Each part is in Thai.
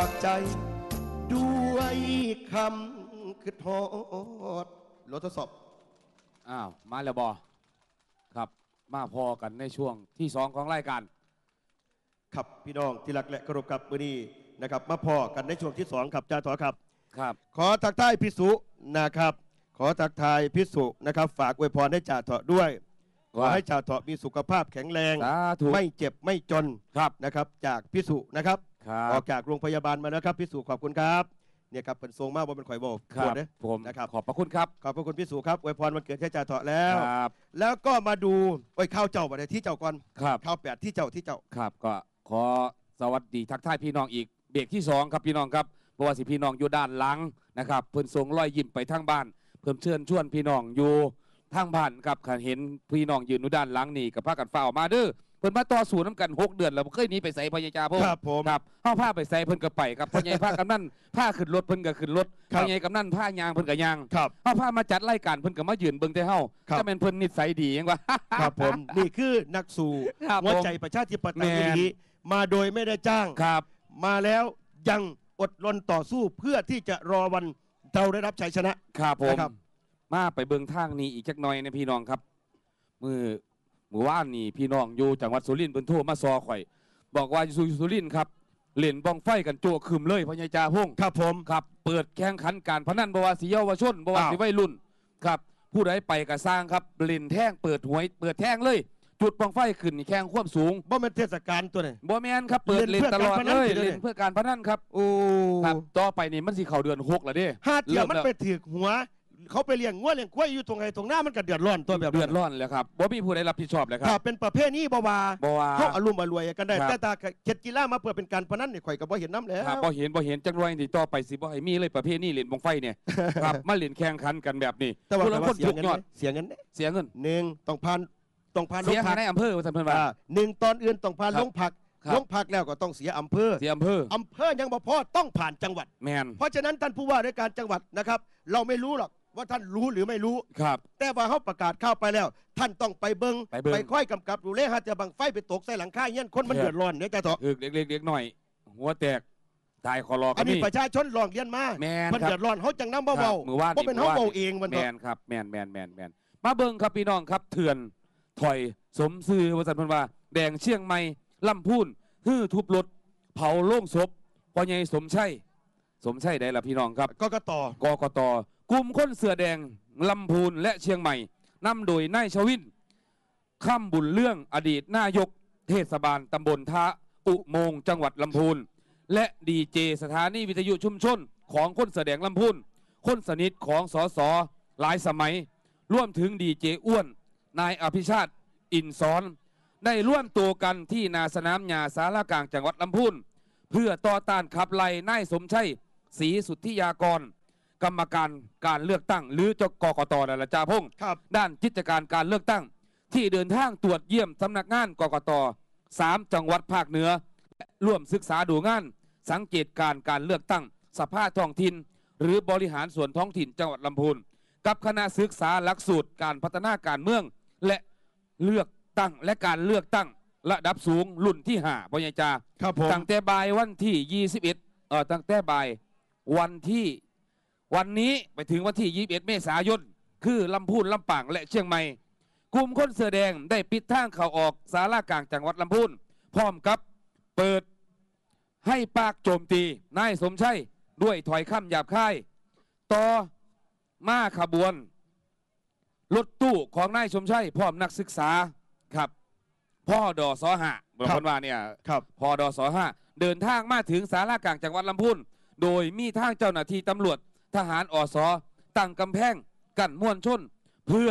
ากใจ ด้วยคำคือทอดรถทดสอบ อ้าว มาแล้วบอครับ มาพอกันในช่วงที่สองของรายการครับพี่น้องที่รักและเคารพครับมื้อนี้นะครับ มาพอกันในช่วงที่สองครับจ้าถอครับ ครับ ขอทักทายพิสุนะครับ ขอทักทายพิสุนะครับ ฝากอวยพรให้จ่าเถาะด้วยขอว่าให้จ่าเถาะมีสุขภาพแข็งแรง สาธุ ไม่เจ็บไม่จนครับนะครับ จากพิสุนะครับ ครัออบกจากโรงพยาบาลมาแล้วครับพิสุขอบคุณครับเนี่ยครับเป็นทรงมากว่าเป็นข่อยโบกครับเด้อ ผมนะครับ ขอบพระคุณครับ ขอบพระคุณพิสุครับอวยพรวันเกิดให้จ่าเถาะแล้ว ครับ แล้วก็มาดูโอ้ยข้าวเจ้าบัดนี้ที่เจ้าก่อนครับ ข้าวแปดที่เจ้าที่เจ้า ครับก็ขอสวัสดีทักทายพี่น้องอีกเบรกที่สองครับพี่น้องครับเพราะว่าสิพี่น้องอยู่ด้านหลังนะครับเพิ่นส่งรอยยิ้มไปทางบ้าน เพิ่มเชิญชวนพี่น้องอยู่ทางบ้านครับขันเห็นพี่น้องยืนอยู่ด้านหลังนี่กับพากันฝ้าวมาเด้อ เพิ่นมาต่อสู้น้ำกันหกเดือนแล้วบ่เคยหนีไปใส่พญาจาพงครับผมครับเฮาพาไปใส่เพิ่นก็ไปครับพ่อใหญ่พากำนันพาขึ้นรถเพิ่นก็ขึ้นรถครับพ่อใหญ่กำนันพายางเพิ่นก็ยางครับเฮาพามาจัดรายการเพิ่นก็มายืนเบิ่งแต่เฮาครับ ถ้าเป็นเพิ่นนิสัยดียังวะ ครับผม นี่คือนักสู่ครับหัวผมใจประชาธิปไตยแมนนี้มาโดยไม่ได้จ้าง ครับ มาแล้วยังอดรนต่อสู้เพื่อที่จะรอวันเราได้รับชัยชนะ ครับผมนะครับ มาไปเบิ่งทางนี้อีกจักหน่อยนะพี่น้องครับ มือ มือว่านนี่พี่น้องอยู่จังหวัดสุรินทร์เพิ่นโทรมาซอข่อย บอกว่าอยู่สุรินทร์ครับเล่นบ้องไฟกันโจวคืมเลยพญาจาพงครับผมครับ เปิดแข่งขันการพนันบวาสีเยาวชนบวาอ้าวสีวัยรุ่นครับ ผู้ใดไปก็สร้างครับเล่นแท่งเปิดหวย เปิดแท่งเลย จุดบ้องไฟขึ้นนี่แข่งความสูงบ่เป็นเทศกาลตัวนี้บ่แมนครับเปิดเล่เล่นนเพื่อตลอดการพนัเลนยสิเดี๋ยวนี้เล่นเพื่อการพนันครับโอ้ครับต่อไปนี่มันสิเข้าเดือนหกแล้วเด้ห้าเที่ยวริ่มันแล้วไปถือกหัว เขาไปเลี้ยงงัวเลี้ยงควายอยู่ตรงไหนตรงหน้ามันก็เดือดร้อนตัวแบบเดือดร้อนแล้วครับบ่มีผู้ใดรับผิดชอบเลยคถ้ารับเป็นประเภทนี้บ่ว่าบ่ว่าเขาอารมณ์อรวยกันได้ ครับ แต่ตาเจ็ดกีฬามาเพื่อเป็นการพนันเนี่ยข่อยก็บ่เห็นน้ำแล้ว ครับบ่เห็นบ่เห็นจังไรนี่ต่อไปสิบ่ให้มีเลยประเภทนี้เล่นบงไฟเนี่ย ครับมาเล่นแข่งขันกันแบบนี้แต่ว่าผู้แต่ละว่าคนเสียทุกเงินยอด ไหมเสียเงินไหมเสียเงินหนึ่งต้องผ่านต้องผ่านเสียโรงพัค่ากในอำเภอว่าซั่นเพิ่นว่า อ่าหนึ่งตอนอื่นต้องผ่านครับโรงพักครับโรงพักแล้วก็ต้องเสียอำเภอเสียอำเภออำเภอยังบ่พอต้องผ่านจังหวัด แมน เพราะฉะนั้นท่านผู้ว่าราชการจังหวัดนะครับ เราไม่รู้หรอก ว่าท่านรู้หรือไม่รู้ ครับ แต่ว่าเขาประกาศเข้าไปแล้ว ท่านต้องไปเบิงไปเบิ่ง ค่อยกำกับดูแลหาจะบังไฟไปตกใส่หลังคาเงี้ยคนมันครับเดือดร้อนเนี่ยจะเถอะอึกเล็กๆเล็กหน่อย หัวแตกตายคอรออัก็นนี้มีประชาชนร้องเรียนมาแม่นมันครับเดือดร้อนเขาจังน้ำครัเบาบมือว่านเพราะเป็นมือเขาว่านเบาเองมันแมเถอะนครับแมนแมนแมนแมนมาเบิ่งครับพี่น้องครับ เถื่อนถอยสมซื่อว่าซั่นเพิ่นว่า แดงเชียงใหม่ลำพูนฮื้อทุบรถเผาโล่งศพพ่อใหญ่สมชัยสมชัยได้ละพี่น้องครับก็ก็ต่อกกต กลุ่มคนเสือแดงลำพูนและเชียงใหม่นำโดยนายชวินข้ามบุญเรื่องอดีตนายกเทศบาลตำบลท่าอุโมงจังหวัดลำพูน และดีเจสถานีวิทยุชุมชน ของคนเสือแดงลำพูนคนสนิทของสอสอหลายสมัย ร่วมถึงดีเจอ้วน นายอภิชาติอินสอน ได้ร่วมตัวกันที่นาสนามหญ้าสารากลางจังหวัดลำพูนเพื่อต่อต้านขับไล่นายสมชัยศรีสุทธิยากร กรรมการการเลือกตั้ง หรือจกกตนั่นแหละจ่าพงษ์ครับ ด้านกิจการการเลือกตั้ง ที่เดินทางตรวจเยี่ยมสำนักงานกกตสามจังหวัดภาคเหนือและร่วมศึกษาดูงาน สังเกตการการเลือกตั้ง สภาท้องถิ่นหรือบริหารส่วนท้องถิ่นจังหวัดลำพูนกับคณะศึกษาหลักสูตรการพัฒนาการเมือง และเลือกตั้งและการเลือกตั้งระดับสูงรุ่นที่ห้าปยจาครับผม ตั้งแต่บ่ายวันที่ 21เอ่อตั้งแต่บ่ายวันที่ วันนี้ไปถึงวันที่ 21 เมษายน คือลำพูนลำปางและเชียงใหม่ กลุ่มคนเสื้อแดงได้ปิดทางเข้าออกสารากลางจังหวัดลำพูน พร้อมกับเปิดให้ปากโจมตีนายสมชัยด้วยถอยคำหยาบคาย ต่อมาขบวน รถตู้ของนายสมชัยพร้อมนักศึกษาครับ พ่อดอสอหะบางคนว่าเนี่ยครับพอดสห้าเดินทางมาถึงสารากลางจังหวัดลำพูน โดยมีทางเจ้าหน้าที่ตำรวจ ทหารอสตั้งกำแพงกั้นมวลชน เพื่อ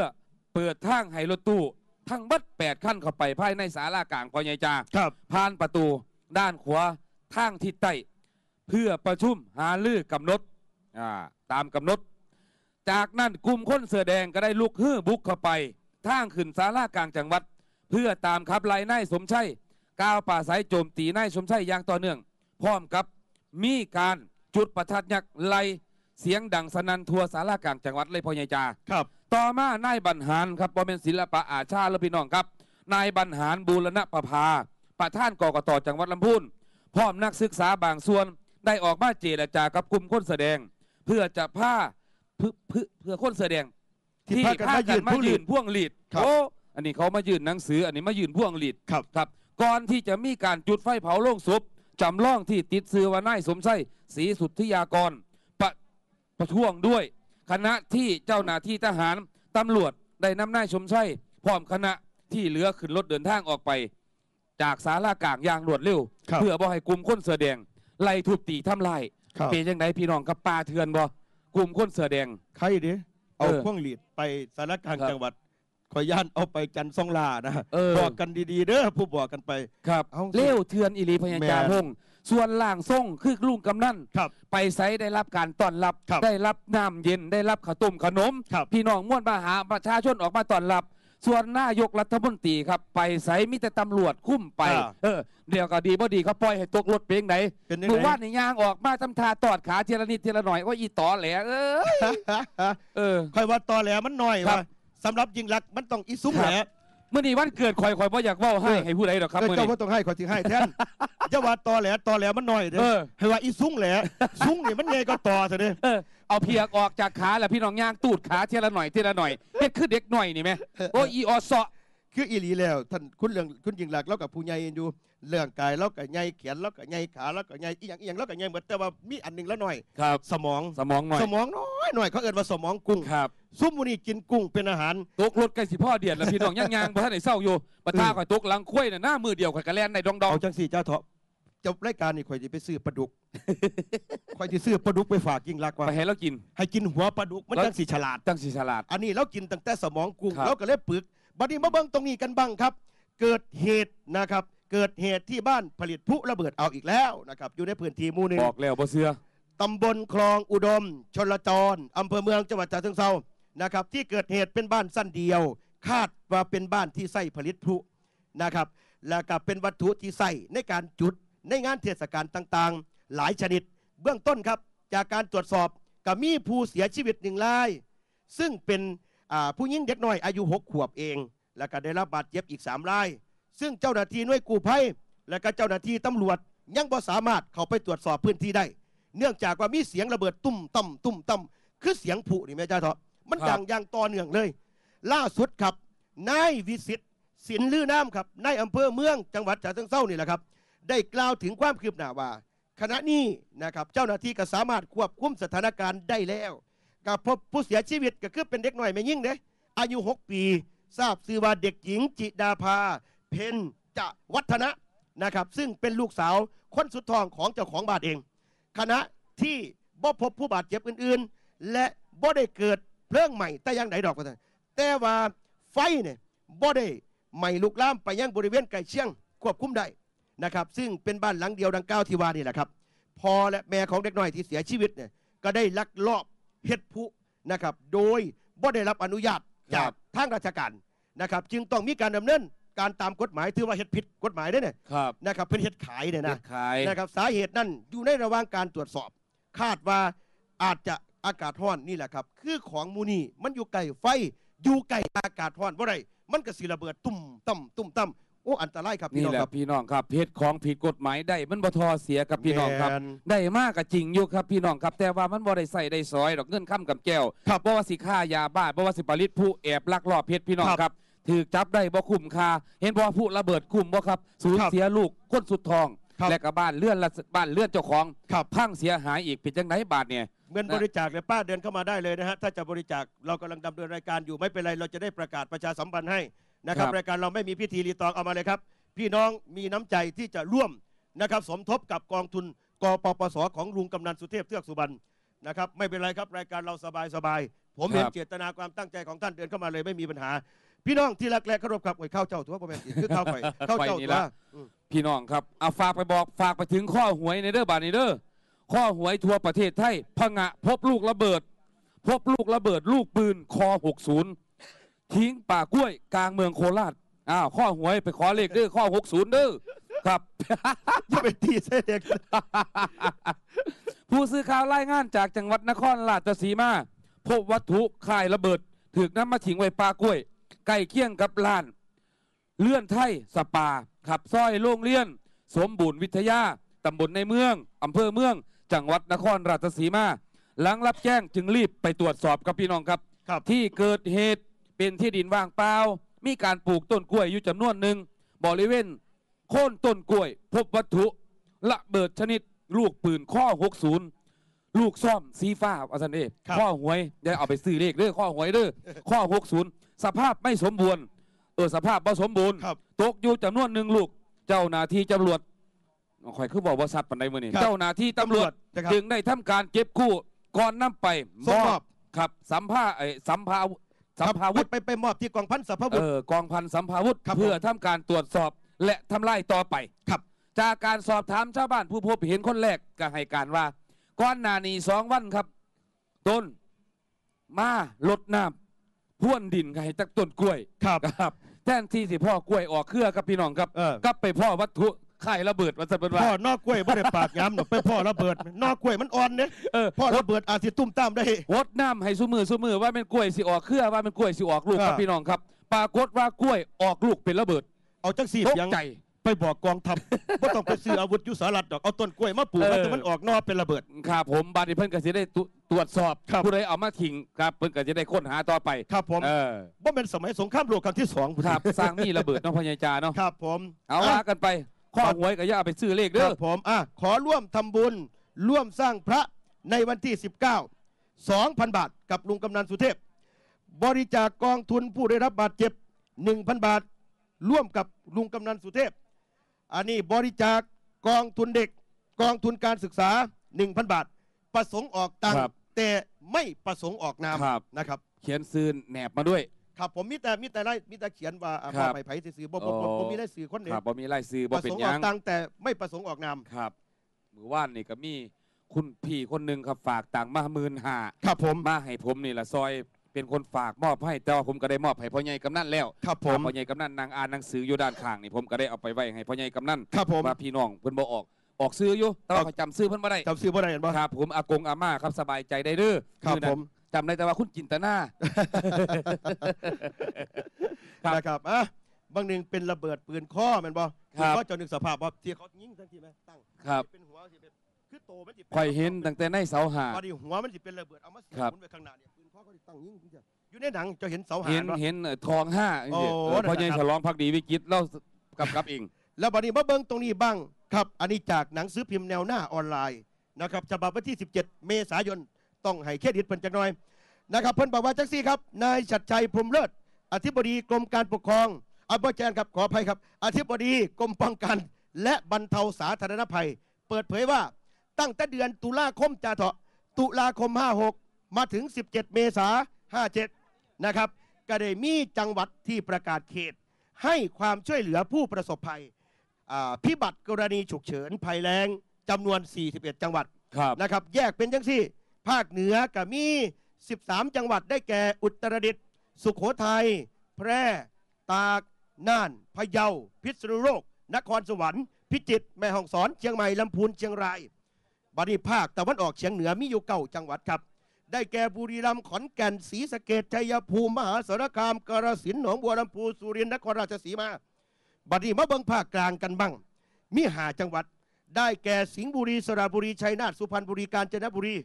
เปิดทางให้รถตู้ทั้งเบัดแปดขั้นเข้าไปภายในสารากลางพอใหญ่จาครับ ผ่านประตูด้านขวาทางทิศใต้เพื่อประชุมหาลือกำหนดอ่าตามกำหนด จากนั้นกลุ่มคนเสือแดงก็ได้ลุกฮื้อบุกเข้าไปทางขึ้นสารากลางจังหวัด เพื่อตามขับไล่นายสมชัยก้าวป่าสายโจมตีนายสมชัยอย่างต่อเนื่อง พร้อมกับมีการจุดประทัดยักษ์ไล่ เสียงดังสนั่นทั่วสารากลางจังหวัดเลยพ่อใหญ่จาครับ ต่อมานายบรรหารครับบอเป็นศิลปะอาชาและพี่น้องครับ นายบรรหารบูรณประภา ประธานกกตจังหวัดลำพูนพร้อมนักศึกษาบางส่วนได้ออกมาเจรจากับกลุ่มคนแสดง เพื่อจะพาเพื่อเพื่อเพื่อคนแสดง ที่พากันมายืนมาผู้ยืลีนดพ่วงลีดครับโอ้อันนี้เขามายืนหนังสือ อันนี้มายืนพ่วงลีดครับครับ ก่อนที่จะมีการจุดไฟเผาโลงศพจำลองที่ติดซื้อว่านายสมไส้ศรีสุทธิยากร ประประท้วงด้วย คณะที่เจ้าหน้าที่ทหารตำรวจได้นำนายสมไส้พร้อมคณะที่เหลือขึ้นรถเดินทางออกไป จากสารากลางอย่างรวดเร็ว ครับเพื่อบ่ให้กลุ่มคนเสือแดงไล่ทุบตีทำลายครับ เป็นยังไงพี่น้องกับปลาเถื่อนบ่กลุ่มคนเสือแดง ใครดิเอาเออพ่วงหลีดไปสารกลางครับ จังหวัด ขอย่านเอาไปจันทร์ซองลานะเออบอกกันดีๆเด้อผู้บอกกันไป ครับเอาสิเลี้ยวเถื่อนอิลีพญาจาแม่พง ส่วนล่างทรงคือลุงกำนันครับ ไปไซได้รับการต้อนรับ ครับได้รับน้ำเย็นได้รับข้าวต้มขนม ครับ พี่น้องม่วนมาหาประชาชนออกมาต้อนรับ ส่วนนายกรัฐมนตรีครับ ไปไซมีแต่ตำรวจคุ้มไป อ่าเออ เดี๋ยวก็ดีบ่ดีเขาปล่อยให้ตกรถเพียงไหนเป็นยังเมื่อไงวานนี่ยางออกมาทำทาตอดขาเทีละนิดเทีละหน่อยว่าอีต่อแหลเออเออคอยว่าตอแหลมันหน่อยครัว่าบสำหรับยิงรักษณ์มันต้องอีซุ้มครับแหล เมื่อนี้วันเกิดคอยคอยบ่อยากเว้าให้เออให้ผู้ใดหรอกครับเออมื่อเจ้านี้ ว่าต้องให้ขอที่ให้แทนจะว่าตอแหลตอแหลมันหน่อยเด้เออ ให้ว่าอีซุ้งแหลซุ้งนี่มันใหญ่ก็ตอซะเด้เออเอาเพียกออกจากขาแล้วพี่น้องย่างตูดขาเทีละหน่อยเทีละหน่อยเฮ็ดคือเด็กหน่อยนี่แม่โอ้อีออสอคืออีหลีแล้วท่านคุณเรื่องคุณยิงหลักษณ์แล้วกับผู้ใหญ่อยู่ เรื่องกายแล้วก็ใหญ่แขนแล้วก็ใหญ่ขาแล้วก็ใหญ่อีหยังอีหยังแล้วก็ใหญ่หมดแต่ว่ามีอันหนึงแล้วหน่อย ครับ สมองสมองหน่อยสมองน้อยหน่อยเขาเอิ้นว่าสมองกุ้งครับซุ่มมูนี่กินกุ้งเป็นอาหาร ตกรถใกล้สิพ่อเดียดแล้วพี่น้องย่างยางบ่ทันได้เศร้าอยู่ปะท่าข่อยตกหลังคุ้ยน่ะหน้ามือเดียวข่อยกระแลนในดองดองเอาจังสี่เจ้าเถาะจบรายการนี่ข่อยจะไปซื้อปลาดุก ข่อยจะซื้อปลาดุกไปฝากยิงรักษณ์ว่าไปให้เรากิน ให้กินหัวปลาดุกมันแล้ว จังสีฉลาดจังสิฉลาด อันนี้เรากินตั้งแต่สมองกุ้งครับเราก็เลยปึกบัดนี้มาเบิ่งตรงนี้กันบ้างครับ เกิดเหตุนะครับ เกิดเหตุที่บ้านผลิตพลุระเบิดเอาอีกแล้วนะครับอยู่ในพื้นที่หมู่หนึ่งบอกแล้วบ่เชื่อตำบลคลองอุดมชลจรอำเภอเมืองจังหวัดฉะเชิงเทรานะครับที่เกิดเหตุเป็นบ้านสั้นเดียว คาดว่าเป็นบ้านที่ใส่ผลิตพลุนะครับแล้วก็เป็นวัตถุที่ใส่ในการจุดในงานเทศกาลต่างๆ หลายชนิด เบื้องต้นครับ จากการตรวจสอบก็มีผู้เสียชีวิตหนึ่งราย ซึ่งเป็นอ่าผู้หญิงเด็กน้อยอายุ 6 ขวบเอง แล้วก็ได้รับบาดเจ็บอีก3ราย ซึ่งเจ้าหน้าที่หน่วยกู้ภัยและก็เจ้าหน้าที่ตำรวจยังบ่สามารถเข้าไปตรวจสอบพื้นที่ได้ เนื่องจากว่ามีเสียงระเบิดตุ้มต่ำตุ้มต่ำคือเสียงผุนี่แม่จ้าเถาะมันครับดังอย่างต่อเนื่องเลย ล่าสุดครับนายวิสิตสินลือน้ำครับนายอำเภอเมืองจังหวัดฉะเชิงเทรานี่แหละครับ ได้กล่าวถึงความคืบหน้าว่า ขณะนี้นะครับเจ้าหน้าที่ก็สามารถควบคุมสถานการณ์ได้แล้วกับพบผู้เสียชีวิตก็คือเป็นเด็กหน่อยไม่ยิ่งเด้อายุ 6 ปี ทราบชื่อว่าเด็กหญิงจิดาภา เพนจะวัฒนะนะครับ ซึ่งเป็นลูกสาวคนสุดท้องของเจ้าของบานเองขณะที่บ่พบผู้บาดเจ็บอื่นๆ และบ่ได้เกิดเพลิงใหม่แต่ยังไหนดอกก็ตามแต่ว่าไฟเนี่ยบ่ได้ไหม้ลุกลามไปยังบริเวณใกล้เชียงควบคุมได้นะครับ ซึ่งเป็นบ้านหลังเดียวดังกล่าวที่ว่านี่แหละครับพอและแม่ของเด็กน้อยที่เสียชีวิตเนี่ยก็ได้ลักลอบเฮ็ดพลุนะครับ โดยบ่ได้รับอนุญาตจากทางราชการนะครับ จึงต้องมีการดำเนิน การตามกฎหมายถือว่าเฮ็ดผิดกฎหมายได้เนี่ยครับนะครับเป็นเฮ็ดขายเนี่ยเด็นะดขายนะครับสาเหตุนั้นอยู่ในระหว่างการตรวจสอบ คาดว่าอาจจะอากาศร้อนนี่แหละครับ คือของมูนี่มันอยู่ใกล้ไฟอยู่ใกล้อากาศร้อนว่าไรมันก็สิระเบิดตุ่มต่ำตุ่มต่ำโอ้อันตรายครับพี่นี่น้องแหละครับพี่น้องครับเพชรของผิดกฎหมายได้มันบ่ทอเสียกับพี่น้องครับแม่นได้มากกับจริงอยู่ครับพี่น้องครับ แต่ว่ามันบ่ได้ใส่ได้ซอยดอกเงินค้ำกับแก้วครับบ่ว่าสิค่ายาบ้าบ่ว่าสิผลิตผู้แอบลักลอบเพชรพี่น้องครับครับ ถือจับได้บ่คุ้มค่าเห็นบ่ว่าผู้ระเบิดคุ้มบ่ครับสูญครับเสียลูกคนสุดทอง ครับและก็บ้านเลื่อนละบ้านเลื่อนเจ้าของครับ พังเสียหายอีกเป็นจังไดบาทเนี่ย เงินนะบริจาคเลยป้าเดินเข้ามาได้เลยนะฮะถ้าจะบริจาคเรากำลังดำเนินรายการอยู่ไม่เป็นไรเราจะได้ประกาศประชาสัมพันธ์ให้นะครับครับ รายการเราไม่มีพิธีรีตองเอามาเลยครับ พี่น้องมีน้ำใจที่จะร่วมนะครับสมทบกับกองทุนกปปสของลุงกำนันสุเทพเทือกสุบรรณนะครับไม่เป็นไรครับรายการเราสบายสบายๆผมเห็นครับเจตนาความตั้งใจของท่านเดินเข้ามาเลยไม่มีปัญหา พี่น้องที่รักและเคารพครับโอ้ยข้าวเจ้าทั่วประมาณคือข้าวไข่ข้าวเจ้าไข่นี่ตัว ละอืมพี่น้องครับเอาฝากไปบอกฝากไปถึงข้อหวยในเด้อบาทนี้เด้อข้อหวยทั่วประเทศไทยพะงะ พบลูกระเบิด พบลูกระเบิด ลูกปืนคอ60 ทิ้งป่ากล้วยกลางเมืองโคราชอ้าวข้อหวยไปขอเลขเด้อข้อ60เด้อครับ จะไปตีเส้นเด็กผู้สื่อข่าวรายงานจากจังหวัดนครราชสีมา พบวัตถุคล้ายระเบิด ถูกนำมาทิ้งไว้ป่ากล้วย ใกล้เคียงกับลาน เลื่อนไทยสปาขับซอยโรงเรียน สมบูรณ์วิทยาตำบลในเมืองอำเภอเมือง จังหวัดนครราชสีมา หลังรับแจ้งจึงรีบไปตรวจสอบครับพี่น้องครับ ครับ ที่เกิดเหตุเป็นที่ดินว่างเปล่า มีการปลูกต้นกล้วยอยู่จำนวนหนึ่งบริเวณโค่นต้นกล้วย พบวัตถุระเบิดชนิดลูกปืนข้อ 60 ลูกซ่อมสีฟ้าอาจารย์เอครับ ข้อหวยอย่าเอาไปซื้อเลขเด้อข้อหวยเด้อข้อ 60 สภาพไม่สมบูรณ์เออสภาพไม่สมบูรณ์ครับ ตกอยู่จำนวนหนึ่งลูก เจ้าหน้าที่ตำรวจข่อยคือบอกว่าสัตว์ปันใดมือนี่ครับเจ้าหน้าที่ตำรวจนะครับจึงได้ทำการเก็บกู้ก่อนนำไปส่งมอบ ครับสัมภาไอ้สัมภาสัมภาวุธ ไปไปมอบที่กองพันสัพพวุเอธอกองพันสัมภาวุธครับเพื่อผมทำการตรวจสอบและทำลายต่อไปครับ จากการสอบถามชาวบ้านผู้พบเห็นคนแรกก็ให้การว่าก่อนหน้านี้สองวันครับ ต้นมาลดน้ำ พ่วนดินให้ตักต้นกล้วยครับครับ แทนที่สิพ่อกล้วยออกเครือครับพี่น้องครับเออก็ไปพ่อวัตถุไข่ระเบิดมันจะเป็นว่าพ่อนอกกล้วยไม่ได้ปากย้ำหรอกไปพ่อระเบิด นอกกล้วยมันอ่อนเนี่ยเออพ่อระเบิดอาจสิตุ้มตามได้ วดน้ำให้สุมือสุมือว่าเป็นกล้วยสิออกเครือว่าเป็นกล้วยสิออกลูกครับอ่าพี่น้องครับ ปรากฏว่ากล้วยออกลูกเป็นระเบิดเอาจังสีตกยังใจ ไปบอกกองทัพว่าต้องไปซื้ออาวุธยุทธสารัดดอกเอาต้นกล้วยมาปลูกเออแล้วแต่มันออกนอกเป็นระเบิด ครับผมบาดนีเพิ่นก็สิได้ตุตรวจสอบครับ ผู้ใดเอามาทิ้งครับเพิ่นก็จะได้ค้นหาต่อไปครับผมเออว่าเป็นสมัยสงครามโลกครั้งที่สองครับสร้างมีระเบิดเน้องพญายจาเนาะครับผมเอาว่ากันไปข้อหวยก็อย่าเอาไปซื้อเลขคเด้รัอบผมอะขอร่วมทำบุญ ร่วมสร้างพระในวันที่ 19 2,000 บาท กับลุงกำนันสุเทพ บริจาคกองทุนผู้ได้รับบาดเจ็บ 1,000 บาท ร่วมกับลุงกำนันสุเทพ อันนี้บริจาคกองทุนเด็ก กองทุนการศึกษา 1,000 บาท ประสงค์ออกตังค์แต่ไม่ประสงค์ออกนามครับ นะครับ เขียนซื้อแหนบมาด้วย ครับผมมีแต่มีแต่ไล่มีแต่เขียนว่าอะครับ ว่าไม่ไผ่ซื้อๆบ่บ่บ่อ๋อบ่มีได้สื่อคนคเดียรัวบบ่มีรายซื้อปบ่ระเป็สนงค์หออยักงตังค์แต่ไม่ประสงค์ออกนาม ครับมือว่านนี่ก็มีคุณพี่คนหนึ่งครับฝากต่างค์มาหมื่นห้าครับผม มาให้ผมนี่ละซอย เป็นคนฝากมอบให้แต่ว่าผมก็ได้มอบให้พ่อใหญ่กำนันแล้วครับผม พ่อใหญ่กำนันนางอ่านหนังสืออยู่ด้านข้างนี่ผมก็ได้เอาไปไว้ให้พ่อใหญ่กำนันครับผม ว่าพี่น้องเพิ่นบ่ออกออกซื้ออยู่แต่ว่าออกเขาจำซื้อเพิ่นบ่ได้จำซื้อบ่ได้เห็นบ่ ครับผมอากงอาม่าครับสบายใจได้เด้อครับอนั้นผม จำได้แต่ว่าคุณจินตนา ครับนะครับอะบางหนึ่งเป็นระเบิดปืนข้อแมันบ่ครับปืนข้อเจาหนึ่งสภาพว่าที่เขายิงทั้งทีไหมตั้งครับเป็นหัวสิเป็นคือโตมันสิป็ข่อยเห็นตั้งแต่ในเสาหา พอดีหัวมันสิเป็นระเบิดเอามาเสียบครับ หมุนไปข้างหน้าเนี่ยปืนข้ อเขาสิตั้งยิงจังๆอยู่ในหนังจะเห็นเสาหาเห็นบ่เห็นเอ่อทองห้าโอ้เออพ่อใหญ่นะครับ ฉลองพักดีวิกิตเล่ากับกับเอง แล้วบัดนี้มาเบิ่งตรงนี้บ้างครับ อันนี้จากหนังสือพิมพ์แนวหน้าออนไลน์นะครับฉบับวันที่ 17 เมษายน ต้องให้เครดิตเพิ่นจักหน่อยนะครับ เพิ่นบอกว่าจังซี่ครับ นายชัดชัยพรหมเลิศ อธิบดีกรมการปกครองอาบแจนครับ ขออภัยครับ อธิบดีกรมป้องกัน และบรรเทาสาธารณภัย เปิดเผยว่า ตั้งแต่เดือนตุลาคมจาเถาะตุลาคม 56 มาถึง 17 เมษา57 นะครับ ก็ได้มีจังหวัดที่ประกาศเขต ให้ความช่วยเหลือผู้ประสบภัยอ่าพิบัติกรณีฉุกเฉินภัยแรงจำนวน 41 จังหวัดครับนะครับ แยกเป็นจังสี่ ภาคเหนือก็มี 13 จังหวัดได้แก่อุตรดิตถ์สุขโขทัย แพร่ ตาก น่าน พะเยา พิษณุโลก นครสวรรค์ พิจิตร แม่ฮ่องสอน เชียงใหม่ ลำพูน เชียงราย บัดนี้ภาคตะวันออกเฉียงเหนือมีอยู่เก้าจังหวัดครับ ได้แก่บุรีรัมย์ขอนแก่นศรีสะเกษชัยภูมิมหาสารคามกาฬสินธุ์หนองบัวลำพูสุรินทร์นครราชสีมา บัดนี้มาเบิ่งภาคกลางกันบ้างมีหาจังหวัด ได้แก่สิงห์บุรีสระบุรีชัยนาทสุพรรณบุรีกาญจนบุรี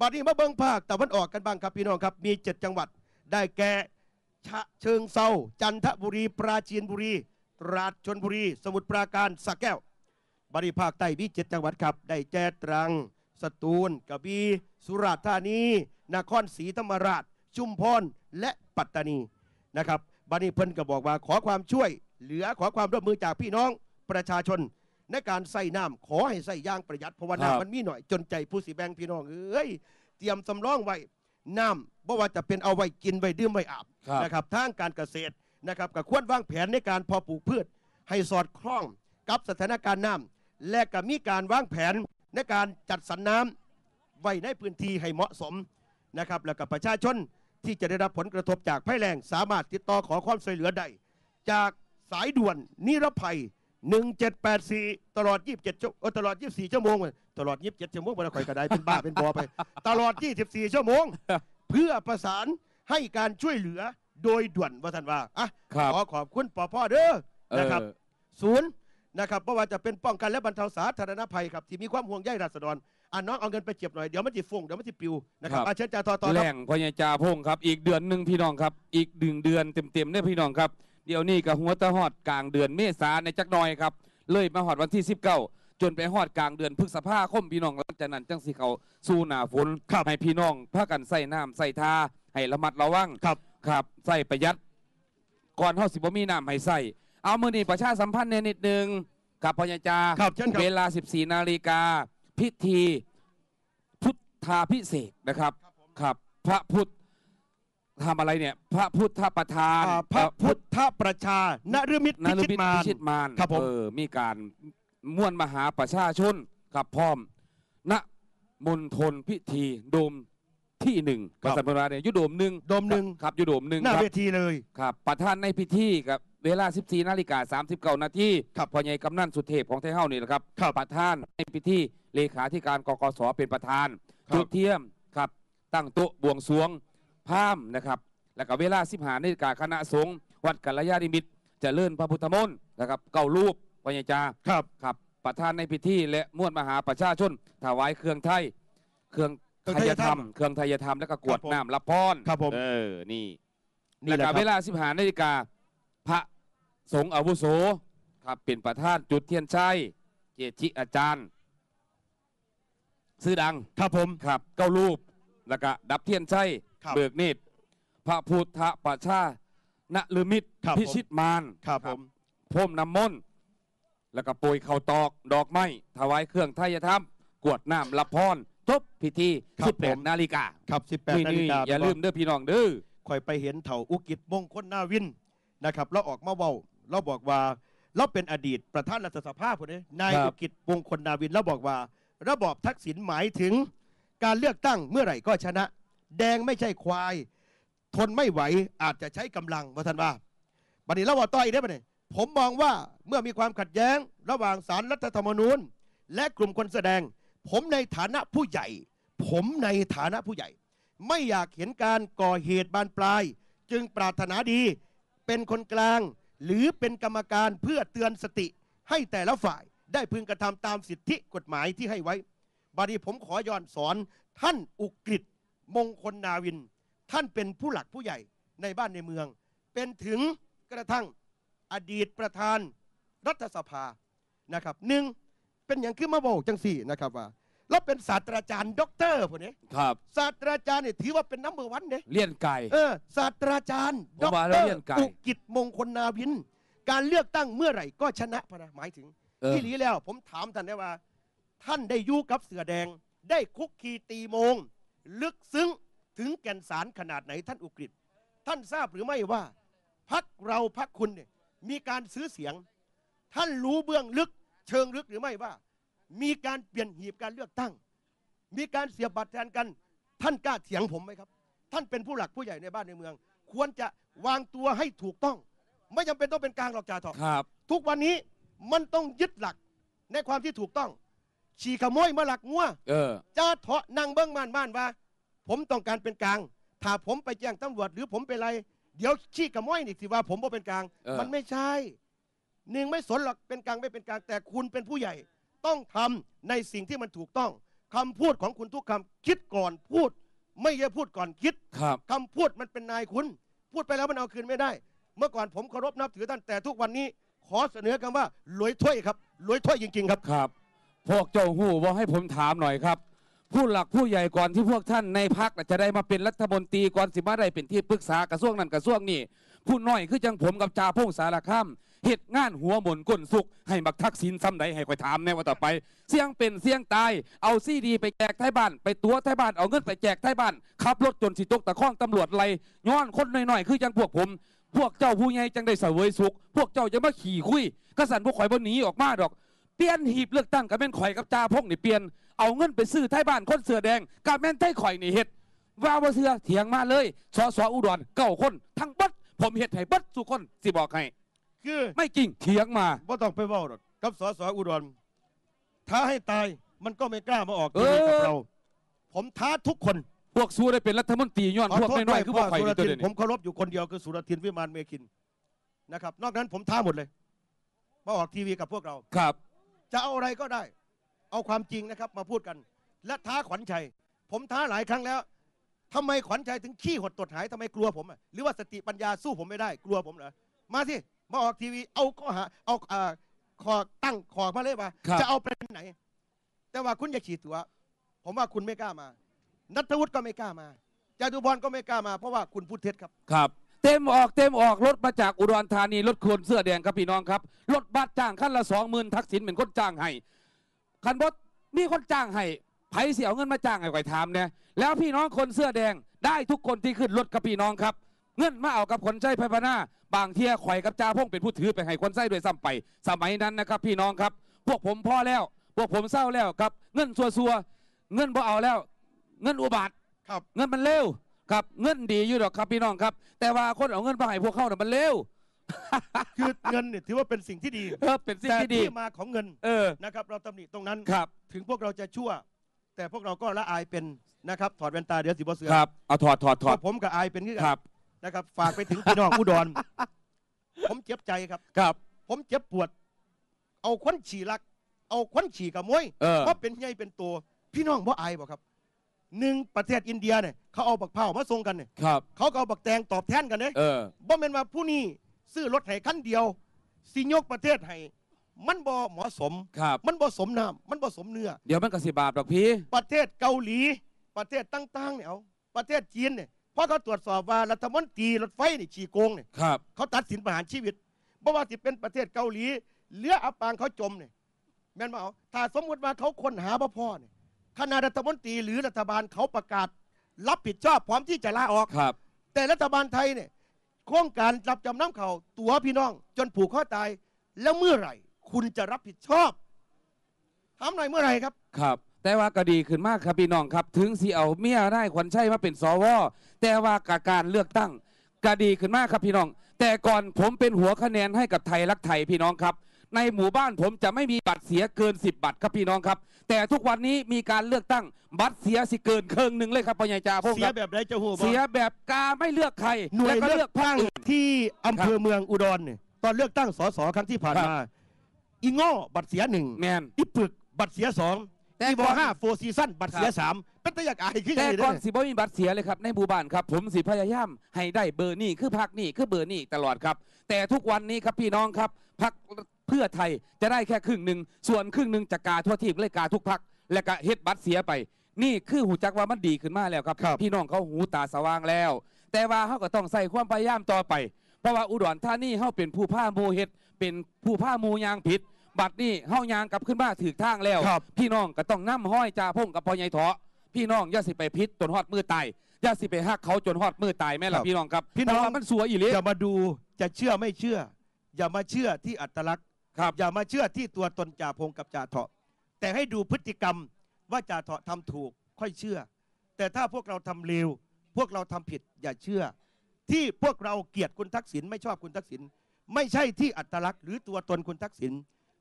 บัดนี้มาเบิ่งภาคตะวันออกกันบ้างครับพี่น้องครับ มีเจ็ดจังหวัด ได้แก่ฉะเชิงเซาจันทบุรีปราจีนบุรีตราดชนบุรี สมุทรปราการสระแก้ว บัดนี้ภาคใต้มีเจ็ดจังหวัดครับ ได้แก่ตรัง สตูลกระบี่สุราษฎร์ธานีนครศรีธรรมราช ชุมพรและปัตตานีนะครับบัดนี้เพิ่นก็บอกว่าขอความช่วยเหลือขอความร่วมมือจากพี่น้องประชาชน ในการใส่น้ำขอให้ใส่อย่างประหยัดเพราะว่าครับ น้ำมันมีหน่อยจนใจผู้สิแบ่งพี่น้องเอ้ยเตรียมสำรองไว้น้ำบ่ว่าจะเป็นเอาไว้กินไว้ดื่มไว้อาบ ครับ นะครับทางการเกษตรนะครับก็ควรวางแผนในการเพอปลูกพืช ให้สอดคล้องกับสถานการณ์น้ำและก็มีการวางแผนในการจัดสรรน้ำ ไว้ในพื้นที่ให้เหมาะสมนะครับแล้วก็ประชาชนที่จะได้รับผลกระทบจากภัยแล้งสามารถติดต่อขอความช่วยเหลือได้จากสายด่วนนิรภัย 1784 ตลอด 27ชั่วเอ่อตลอด 24 ชั่วโมงเว้ยตลอด 27 ชั่วโมงบ่ได้ค่อยกระไดเป็นบ้า เป็นบอไป ตลอด 24 ชั่วโมง เพื่อประสานให้การช่วยเหลือโดยด่วนว่าท่านว่าอะครับขอขอบคุณปอพ่อเด้อเอนะครับอศูนย์นะครับเพราะว่าจะเป็นป้องกันและบรรเทาสาธารณภัยครับที่มีความห่วงใยราษฎร อะน้องเอาเงินไปเก็บหน่อยเดี๋ยวมันจะฟงเดี๋ยวมันจะปิวนะครับครับ อาเชิญจ่าต่อต่อแหครับล่งพญาจาพงครับ อีกเดือนหนึ่งพี่น้องครับ อีกหนึ่งเดือนเต็มๆเนี่ยพี่น้องครับ เดี๋ยวนี้กับหัวตะหอดกลางเดือนเมษาในจักหน่อยครับ เลยมาหอดวันที่ 19 จนไปหอดกลางเดือนพฤษภาคมพี่น้องหลังจากนั้นจังสิเขาสู้หนาฝนครับให้พี่น้องพากันใส่น้ำใส่ทาให้ระมัดระวัง ครับ ครับใส่ประหยัดก่อนเฮาสิบ่มีน้ำให้ใส่เอามือนี้ประชาสัมพันธ์เนี่ยนิดนึงกับพญาจาครับเช่นครับ เวลา 14 นาฬิกา พิธีพุทธาพิเศษกนะครับครับ พระพุทธทำอะไรเนี่ย พระพุทธประธานอ่าพระพุทธประชานฤมิตนพิรชิมิตตมารพิชิตมารครับผม เออมีการม่วนมหาประชาชนกับพร้อม ณมณฑลพิธีโดมที่หนึ่งประสันพราเนี่ยอยุโดมหนึ่งโดมหนึ่ง ครับอยุโดมหนึ่งหน้าครับ เวทีเลย ครับประธานในพิธีกับ เวลา 14นาฬิกา39นาทีครับพ่อใหญ่กำนันสุเทพของไทยเฮ้านี่แหละครับครับประธานในพิธีเลขาธิการกกสเป็นประธานครับ จุดเทียมครับ ตั้งโต๊ะบวงสรวงพราหมณ์นะครับ แล้วก็เวลา 15นาฬิกาคณะสงฆ์วัดกัลยาณิมิตรเจะเลื่อนพระพุทธมนต์นะครับเก้ารูปพ่อใหญ่จาครับ ครับประธานในพิธีและมวลมหาประชาชนถวายเครื่องไทย เครื่องเครื่องไทไทยยธธรรรรมมเครื่องไทยธรรมแล้วก็กวดครับผม น้ำรับพรครับผม เออนี่นี่แล้วแหละก็ครับ เวลา15นาฬิกา พระสงฆ์อาวุโสครับเป็นประธานจุดเทียนชัยเจจิอาจารย์ ซื้อดังครับผมครับเก้ารูปแล้วก็ดับเทียนชัยครับ เบิกเนตร พระพุทธประชานลืมิตรครับพิชิตมารครับผม พรมน้ำมนต์แล้วก็โปรยข้าวตอกดอกไม้ถวายเครื่องไทยธรรมกวดน้ำรับพรจบพิธีครับผม 18นาฬิกาครับ 18นี่นาฬินี่กาอย่าลืมเด้อพี่น้องเด้อคอยไปเห็นเถ่าอุกิจมงคลนาวิน นะครับเราออกมาเว้าเราบอกว่าเราเป็นอดีตประธานรัฐสภาคนนี้นายครับอุกิจมงคลนาวินเราบอกว่า ระบอบทักษิณหมายถึงการเลือกตั้งเมื่อไหร่ก็ชนะ แดงไม่ใช่ควาย ทนไม่ไหวอาจจะใช้กำลังว่าท่านว่าบัดนี้เราว่าต่ออีกได้ปะเนี่ยผมมองว่าเมื่อมีความขัดแย้ง ระหว่างสารรัฐธรรมนูญ และกลุ่มคนแสดง ผมในฐานะผู้ใหญ่ ผมในฐานะผู้ใหญ่ ไม่อยากเห็นการก่อเหตุบานปลาย จึงปรารถนาดี เป็นคนกลาง หรือเป็นกรรมการเพื่อเตือนสติ ให้แต่ละฝ่ายได้พึงกระทำตามสิทธิกฎหมายที่ให้ไว้บาดีผมขอย้อนสอน ท่านอุกฤษมงคลนาวิน ท่านเป็นผู้หลักผู้ใหญ่ในบ้านในเมือง เป็นถึงกระทั่งอดีตประธานรัฐสภานะครับหนึ่งเป็นอย่างขึ้นมาบอกจังสี่นะครับว่า แล้วเป็นศาสตราจารย์ด็อกเตอร์พวกนี้ครับ ศาสตราจารย์เนี่ยถือว่าเป็นนัมเบอร์วันเนี่ยเลี่ยนไก่ เออศาสตราจารย์ผมด็อกว่าเตแล้วอเรีร์ยนไกลอุกิจมงคลนาวิน การเลือกตั้งเมื่อไหร่ก็ชนะพะนะหมายถึง เออ ที่นี้แล้วผมถามท่านได้ว่า ท่านได้อยู่กับเสือแดง ได้คุกคีตีโมง ลึกซึ้งถึงแก่นสารขนาดไหนท่านอุกฤษท่านทราบหรือไม่ว่าพักเราพักคุณเนี่ยมีการซื้อเสียง ท่านรู้เบื้องลึกเชิงลึกหรือไม่ว่า มีการเปลี่ยนหีบการเลือกตั้ง มีการเสียบบัตรแทนกัน ท่านกล้าเถียงผมไหมครับ ท่านเป็นผู้หลักผู้ใหญ่ในบ้านในเมือง ควรจะวางตัวให้ถูกต้อง ไม่จำเป็นต้องเป็นกลางหรอกจ่าทองครับ ทุกวันนี้มันต้องยึดหลักในความที่ถูกต้อง ฉีขโมยมาหลักงัวเออจ้าเถาะนั่งเบิ้งม่านม่านว่า ผมต้องการเป็นกลาง ถ้าผมไปแจ้งตำรวจหรือผมเป็นอะไร เดี๋ยวชี้ขโมยนี่สิว่าผมบ่เป็นกลาง เออ มันไม่ใช่หนึ่งไม่สนหรอกเป็นกลางไม่เป็นกลางแต่คุณเป็นผู้ใหญ่ ต้องทำในสิ่งที่มันถูกต้องคำพูดของคุณทุกคำคิดก่อนพูด ไม่ใช่พูดก่อนคิดครับคำพูดมันเป็นนายคุณ พูดไปแล้วมันเอาคืนไม่ได้ เมื่อก่อนผมเคารพนับถือท่านแต่ทุกวันนี้ ขอเสนอคำว่าหลวยถ้วยครับหลวยถ้วยจริง ๆ ครับครับ พวกเจ้าหู้ว่าให้ผมถามหน่อยครับผู้หลักผู้ใหญ่ก่อนที่พวกท่านในพักจะได้มาเป็นรัฐมนตรีก่อนสิมาได้เป็นที่ปรึกษากระทรวงนั้นกระทรวงนี้ผู้น้อยคือจังผมกับจ่าพงสารคาม เหตุงานหัวหมนก้นสุก ให้บักทักษิณซ้ำใดให้คอยถามแน่ว่าต่อไป เสี่ยงเป็นเสี่ยงตาย เอาซีดี ไปแจกไทยบ้าน ไปตัวไทยบ้าน เอาเงินไปแจกไทยบ้าน ขับรถจนสิตกตะข้องตำรวจไล่ย้อนคนหน้อยๆ คือจังพวกผม พวกเจ้าผู้ใหญ่จังได้เสวยสุข พวกเจ้าจะมาขี่คุยกสันพวกข่อยบ่หนีออกมาดอก เปลี่ยนหีบเลือกตั้งกับแม่นข่อยกับจ่าพงนี่เปลี่ยน เอาเงินไปซื้อไทยบ้านคนเสือแดงกับแม่นไทยข่อยนี่เฮ็ดว่าบ่เสือเถียงมาเลยสอสออุดรเก้าคนทั้งบัดผมเฮ็ดให้บัดสุคนสิบอกให้ คือไม่จริงเถียงมาว่าต้องไปเว่าหรอกกับสสอุดรท้าให้ตายมันก็ไม่กล้ามาออกทีวีเออกับเรา ผมท้าทุกคนพวกสู้ได้เป็นรัฐมนตรีย้อนขอพวกโทษน้ด้อวยๆคือพพ่วอกข่อยสุรนี่ตัวทินเดียวผนี้มเคารพอยู่คนเดียวคือสุรทินวิมานเมคินนะครับ นอกนั้นผมท้าหมดเลย มาออกทีวีกับพวกเราครับ จะเอาอะไรก็ได้ เอาความจริงนะครับมาพูดกัน และท้าขวัญชัย ผมท้าหลายครั้งแล้วทำไมขวัญชัยถึงขี้หดตดหายทำไมกลัวผมอะหรือว่าสติปัญญาสู้ผมไม่ได้ กลัวผมเหรอมาสิ มาออกทีวีเอาข้อหาเอาอ่าคอตั้งคอมาเลยว่า ครับ จะเอาประเด็นไหน แต่ว่าคุณอย่าขี่ตัว ผมว่าคุณไม่กล้ามา นัทวุฒิก็ไม่กล้ามาจาตุพรก็ไม่กล้ามาเพราะว่าคุณพูดเท็จครับ ครับเต็มออกเต็มออกรถมาจากอุดรธานีรถคนเสื้อแดงครับพี่น้องครับรถบัสจ้างคันละสองหมื่นทักษิณเป็นคนจ้างให้คันบดมีคนจ้างให้ไผเสียเอาเงินมาจ้างให้ก่อยถามเนี่ยแล้วพี่น้องคนเสื้อแดงได้ทุกคนที่ขึ้นรถกับพี่น้องครับ เงินมาเอากับคนใช้ไฟพนาบางเที่ยข่อยกับจ่าพงเป็นผู้ถือไปให้คนใช้ด้วยซ้ำไป สมัยนั้นนะครับ พี่น้องครับ พวกผมพอแล้ว พวกผมเศร้าแล้วครับ เงินซัวๆเงินบ่เอาแล้ว เงินอุบาทครับ เงินมันเร็วครับ เงินดีอยู่หรอกครับพี่น้องครับ แต่ว่าคนเอาเงินมาให้พวกเขาเนี่ยมันเร็วคือเงินเนี่ยถือว่าเป็นสิ่งที่ดีเออเป็นสิ่งแต่ที่ดีที่มาของเงินเออนะครับ เราตำหนิตรงนั้นครับ ถึงพวกเราจะชั่ว แต่พวกเราก็ละอายเป็นนะครับ ถอดแว่นตาเดี๋ยวสิบเสือครับเอาถอดถอดถอดเพราะผมกับอายเป็นที่ครับ นะครับ ฝากไปถึงพี่น้องอุดร ผมเจ็บใจครับ ครับ ผมเจ็บปวด เอาควันฉี่รัก เอาควันฉี่กับมวยเออ เพราะเป็นใหญ่เป็นตัว พี่น้องบ่อายบ่ครับหนึ่งประเทศอินเดียเนี่ยเขาเอาบักเผาวมาส่งกันเนี่ยครับ เขาก็เอาบักแตงตอบแทนกันเนี่ย เออ บ่แม่นว่าผู้นี้ซื้อรถให้คันเดียว สิยกประเทศให้มันบ่เหมาะสม ครับ มันบ่สมน้ำมันบ่สมเนื้อ เดี๋ยวมันก็สิบาปดอกพี่ ประเทศเกาหลี ประเทศต่างๆเนี่ยเอาประเทศจีนเนี่ยเพ ราะเขาตรวจสอบว่ารัฐมนตรีรถไฟนี่ฉี่โกงเนี่ยครับ เขาตัดสินประหารชีวิตเพราะว่าที่เป็นประเทศเกาหลีเหลืออับปางเขาจมเนี่ยแม่นบ่เอาถ้าสมมุติว่าเขาค้นหาบ่พ่อเนี่ยคณะรัฐมนตรีหรือรัฐบาลเขาประกาศ รับผิดชอบพร้อมที่จะลาออกครับ แต่รัฐบาลไทยเนี่ยโครงการรับจำนำเขาตัวพี่น้อง จนผูกข้อตาย แล้วเมื่อไหร่ คุณจะรับผิดชอบถามหน่อยเมื่อไหร่ครับครับ แต่ว่าก็ดีขึ้นมากครับพี่น้องครับ ถึงสิเอาเมียได้ขวัญชัยมาเป็นสวแต่ว่ากับการเลือกตั้งก็ดีขึ้นมากครับพี่น้อง แต่ก่อนผมเป็นหัวคะแนนให้กับไทยรักไทยพี่น้องครับ ในหมู่บ้านผมจะไม่มีบัตรเสียเกิน 10บัตรครับพี่น้องครับ แต่ทุกวันนี้มีการเลือกตั้งบัตรเสียสิเกินครึ่งหนึ่งเลยครับพ่อใหญ่จ่าพงเสีคยรับแบบไหนจะหูบ่เสียแบบกาไม่เลือกใครหน่วยแล้วก็เลืเลืออกกพรรคตั้งอื่นที่อำเภอเมืองอุดรเนี่ยตอนเลือกตั้งสสครั้งที่ผ่านครับมาอีโง่บัตรเสียหนึ่งแมนอีปึกบัตรเสียสอง แต่อีวก่ออนห้าโฟซีซั่นบัตรเสียครับสามเป็นตะยากอายขึ้นแต่อย่างนี้ก่อนเลยสิบ่มีบัตรเสียเลยครับในหมู่บ้านครับผมสิพยายามให้ได้เบอร์นี่คือพักนี่คือเบอร์นี่ตลอดครับ แต่ทุกวันนี้ครับพี่น้องครับพักเพื่อไทยจะได้แค่ครึ่งหนึ่งส่วนครึ่งหนึ่งจะกาทั่วทีมเลยกาทุกพักและก็เฮ็ดบัตรเสียไป นี่คือหูจักว่ามันดีขึ้นมาแล้วครับครับพี่น้องเขาหูตาสว่างแล้ว แต่ว่าเขาก็ต้องใส่ความพยายามต่อไป เพราะว่าอุดรธานีเขาเป็นผู้ผ้าหมูเฮ็ดเป็นผู้ผ้าหมูยางผิด บัตรนี่เฮายางกลับขึ้นมาถือทางแล้ว ครับ พี่น้องก็ต้องนํห้อยจ่าพงกับพ่อใหญ่เถาะพี่น้องอย่าสิไปพิษจนฮอดมือตายอย่าสิไปหักเขาจนฮอดมือตายแม่ครัล่ะบพี่น้องครับพี่น้อง เพราะว่ามันสัวอีหลีอย่ามาดูจะเชื่อไม่เชื่อ อย่ามาเชื่อที่อัตลักษณ์ ครับ อย่ามาเชื่อที่ตัวตนจ่าพงกับจ่าเถาะ แต่ให้ดูพฤติกรรมว่าจ่าเถาะทำถูกค่อยเชื่อ แต่ถ้าพวกเราทำเลวพวกเราทำผิดอย่าเชื่อ ที่พวกเราเกลียดคุณทักษิณไม่ชอบคุณทักษิณไม่ใช่ที่อัตลักษณ์หรือตัวตนคุณทักษิณ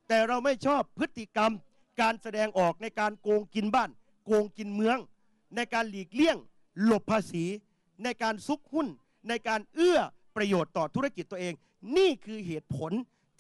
แต่เราไม่ชอบพฤติกรรม การแสดงออกในการโกงกินบ้าน โกงกินเมือง ในการหลีกเลี่ยง หลบภาษี ในการซุกหุ้น ในการเอื้อประโยชน์ต่อธุรกิจตัวเอง นี่คือเหตุผล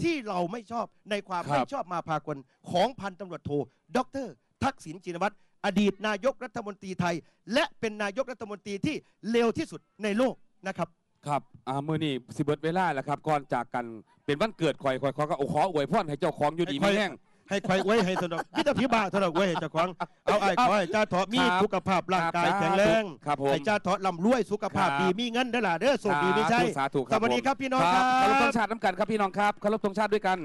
ที่เราไม่ชอบในความครับไม่ชอบมาพากลของพันตำรวจโทดร ทักษิณชินวัตรอดีตนายกรัฐมนตรีไทย และเป็นนายกรัฐมนตรีที่เลวที่สุดในโลกนะครับ ครับอ่ามื้อนี้สิเบิดเวลาแล้วครับก่อนจากกันเป็นวันเกิดข่อยข่อยขอก็เอาขออวยพรให้เจ้าของอยู่ดีให้มีข่อยแห้ง ให้ใครไว้ให้สนุกพิธาพิบาสนุกไว้ให้เจ้าของเอาไอ้ขอให้จ้าเถาะมีครับสุขภาพร่างกายครับแข็งแรงครับผมให้จ้าเถาะร่ำรวยสุขภาพครับ ดีมีเงินเด้อล่ะเด้อโชคดีไม่ใช่สาธุสวัสดีครับพี่น้องคครัรับเคารพธบงชาติน้ำกันครับพี่น้องครับเคารพธงชาติด้วยกัน